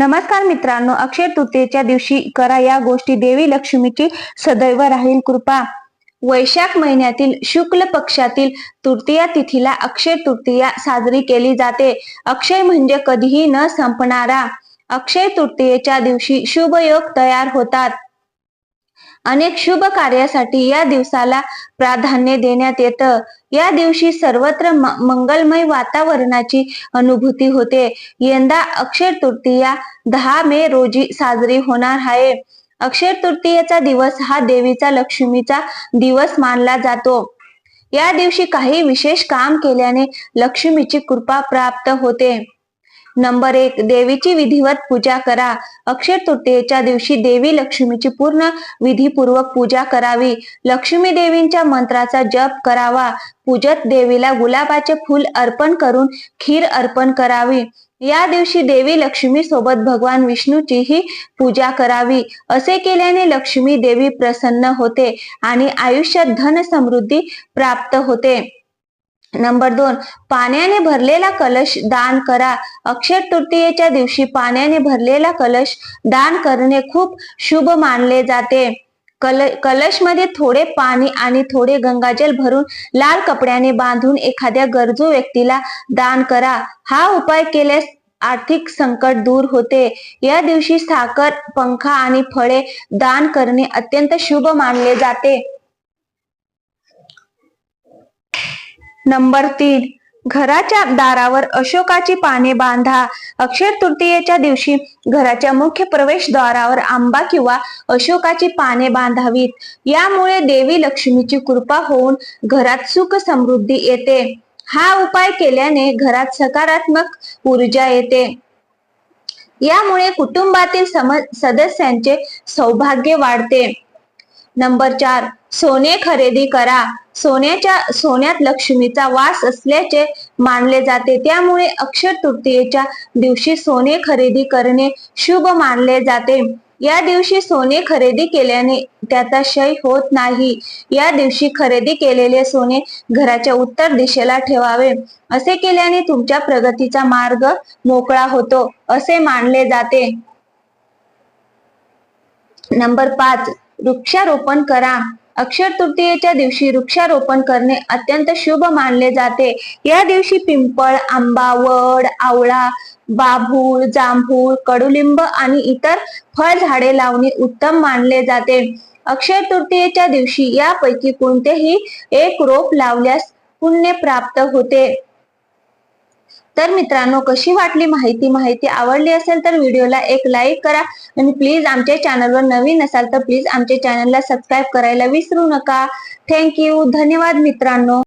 नमस्कार मित्रांनो अक्षय तृतीयेच्या दिवशी करा या गोष्टी. देवी लक्ष्मीची सदैव राहील कृपा. वैशाख महिन्यातील शुक्ल पक्षातील तृतीया तिथीला अक्षय तृतीया साजरी केली जाते. अक्षय म्हणजे कधीही न संपणारा. अक्षय तृतीयेच्या दिवशी शुभ योग तयार होतात. अनेक शुभ कार्यासाठी या दिवसाला प्राधान्य देण्यात येतं. या दिवशी सर्वत्र म- मंगलमय वातावरणाची अनुभूती होते. यंदा अक्षय तृतीया दहा मे रोजी साजरी होणार आहे. अक्षय तृतीयेचा दिवस हा देवीचा लक्ष्मीचा दिवस मानला जातो. या दिवशी काही विशेष काम केल्याने लक्ष्मीची कृपा प्राप्त होते. नंबर एक देवीची विधिवत पूजा करा. अक्षय तृतीयेच्या दिवशी देवी लक्ष्मीची पूर्ण विधीपूर्वक पूजा करावी. लक्ष्मी देवींच्या मंत्राचा जप करावा. पूजत देवीला गुलाबाचे फूल अर्पण करून खीर अर्पण करावी. या दिवशी देवी लक्ष्मी सोबत भगवान विष्णूचीही पूजा करावी. असे केल्याने लक्ष्मी देवी प्रसन्न होते आणि आयुष्यात धन समृद्धी प्राप्त होते. नंबर दोन पाण्याने भरलेला कलश दान करा. अक्षय तृतीयेच्या दिवशी पाण्याने भरलेला कलश दान करणे खूप शुभ मानले जाते. कल कलशमध्ये थोडे पाणी आणि थोडे गंगाजल भरून लाल कपड्याने बांधून एखाद्या गरजू व्यक्तीला दान करा. हा उपाय केल्यास आर्थिक संकट दूर होते. या दिवशी साखर पंखा आणि फळे दान करणे अत्यंत शुभ मानले जाते. नंबर तीन. घराच्या दारावर अशोकाची पाने बांधा. अक्षय तृतीयेच्या दिवशी घराच्या मुख्य प्रवेशद्वारावर आंबा किंवा अशोकाची पाने बांधावीत. यामुळे देवी लक्ष्मीची कृपा होऊन घरात सुख समृद्धी येते. हा उपाय केल्याने घरात सकारात्मक ऊर्जा येते. यामुळे कुटुंबातील सम सदस्यांचे सौभाग्य वाढते. नंबर चार सोने खरेदी करा. सोन्याच्या सोन्यात लक्ष्मीचा वास असल्याचे मानले जाते. त्यामुळे अक्षर तृतीयेच्या दिवशी सोने खरेदी करणे शुभ मानले जाते. या दिवशी सोने खरेदी केल्याने त्याचा क्षय होत नाही. या दिवशी खरेदी केलेले सोने घराच्या उत्तर दिशेला ठेवावे. असे केल्याने तुमच्या प्रगतीचा मार्ग मोकळा होतो असे मानले जाते. नंबर पाच वृक्षारोपण करा. अक्षर तृतीयेच्या दिवशी वृक्षारोपण करणे अत्यंत शुभ मानले जाते. या दिवशी पिंपळ आंबा वड आवळा बाभूळ जांभूळ कडुलिंब आणि इतर फळ झाडे लावणे उत्तम मानले जाते. अक्षय तृतीयेच्या दिवशी यापैकी कोणतेही एक रोप लावल्यास पुण्य प्राप्त होते. तर मित्रांनो कशी वाटली माहिती? माहिती आवडली असेल तर व्हिडिओला एक लाईक करा. आणि प्लीज आमच्या चॅनलवर नवीन असाल तर प्लीज आमच्या चॅनलला सबस्क्राईब करायला विसरू नका. थँक्यू धन्यवाद मित्रांनो.